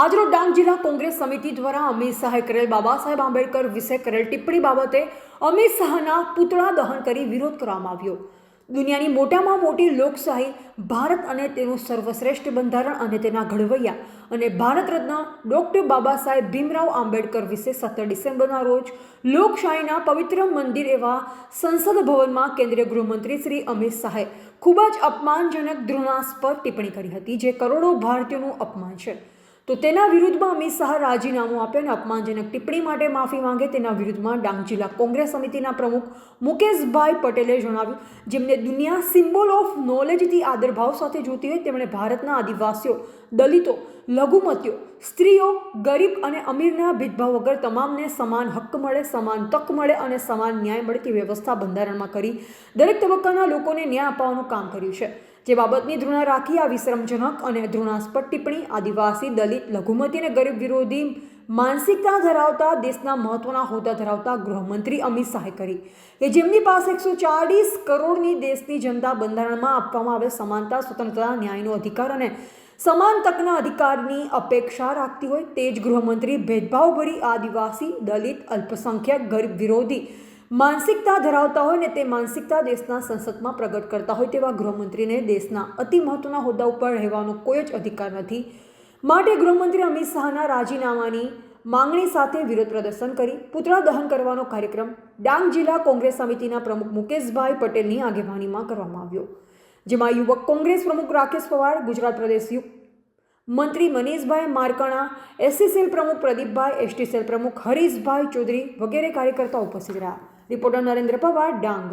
આજરોજ ડાંગ જિલ્લા કોંગ્રેસ સમિતિ દ્વારા અમિત શાહે કરેલ બાબા સાહેબ આંબેડકર વિશે કરેલ ટિપ્પણી બાબતે અમિત શાહના પુતળા દહન કરી વિરોધ કરવામાં આવ્યો. દુનિયાની મોટામાં મોટી લોકશાહી, ભારત અને તેનું સર્વશ્રેષ્ઠ બંધારણ અને તેના ઘડવૈયા અને ભારત રત્ન ડૉક્ટર બાબા સાહેબ ભીમરાવ આંબેડકર વિશે સત્તર ડિસેમ્બરના રોજ લોકશાહીના પવિત્ર મંદિર એવા સંસદ ભવનમાં કેન્દ્રીય ગૃહમંત્રી શ્રી અમિત શાહે ખૂબ જ અપમાનજનક દ્રોણાસ્પદ ટિપ્પણી કરી હતી, જે કરોડો ભારતીયોનું અપમાન છે. તો તેના વિરુદ્ધમાં અમિત શાહ રાજીનામું આપે અને અપમાનજનક ટિપ્પણી માટે માફી માંગે તેના વિરુદ્ધમાં ડાંગ જિલ્લા કોંગ્રેસ સમિતિના પ્રમુખ મુકેશભાઈ પટેલે જણાવ્યું, જેમને દુનિયા સિમ્બોલ ઓફ નોલેજથી આદરભાવ સાથે જોતી હોય તેમણે ભારતના આદિવાસીઓ, દલિતો, લઘુમતીઓ, સ્ત્રીઓ, ગરીબ અને અમીરના ભેદભાવ વગર તમામને સમાન હક્ક મળે, સમાન તક મળે અને સમાન ન્યાય મળે તે વ્યવસ્થા બંધારણમાં કરી દરેક તબક્કાના લોકોને ન્યાય અપાવવાનું કામ કર્યું છે. જે બાબતની ધૃણા રાખી આ વિશ્રમજનક અને ધૃણાસ્પદ ટિપ્પણી આદિવાસી, દલિત, લઘુમતી અને ગરીબ વિરોધી માનસિકતા ધરાવતા દેશના મહત્વના હોદ્દા ધરાવતા ગૃહમંત્રી અમિત શાહે કરી કે જેમની પાસે એકસો ચાળીસ કરોડની દેશની જનતા બંધારણમાં આપવામાં આવે સમાનતા, સ્વતંત્રતા, ન્યાયનો અધિકાર અને સમાન તકના અધિકારની અપેક્ષા રાખતી હોય તે જ ગૃહમંત્રી ભેદભાવભરી આદિવાસી, દલિત, અલ્પસંખ્યક, ગરીબ વિરોધી માનસિકતા ધરાવતા હોય ને તે માનસિકતા દેશના સંસદમાં પ્રગટ કરતા હોય તેવા ગૃહમંત્રીને દેશના અતિ મહત્વના હોદ્દા ઉપર રહેવાનો કોઈ જ અધિકાર નથી. માટે ગૃહમંત્રી અમિત શાહના રાજીનામાની માંગણી સાથે વિરોધ પ્રદર્શન કરી પુતળા દહન કરવાનો કાર્યક્રમ ડાંગ જિલ્લા કોંગ્રેસ સમિતિના પ્રમુખ મુકેશભાઈ પટેલની આગેવાનીમાં કરવામાં આવ્યો. જેમાં યુવક કોંગ્રેસ પ્રમુખ રાકેશ પવાર, ગુજરાત પ્રદેશ મંત્રી મનીષભાઈ મારકણા એસસી સેલ પ્રમુખ પ્રદીપભાઈ એસટી પ્રમુખ હરીશભાઈ ચૌધરી વગેરે કાર્યકર્તાઓ ઉપસ્થિત રહ્યા. રિપોર્ટર નરેન્દ્ર પવાર ડાંગ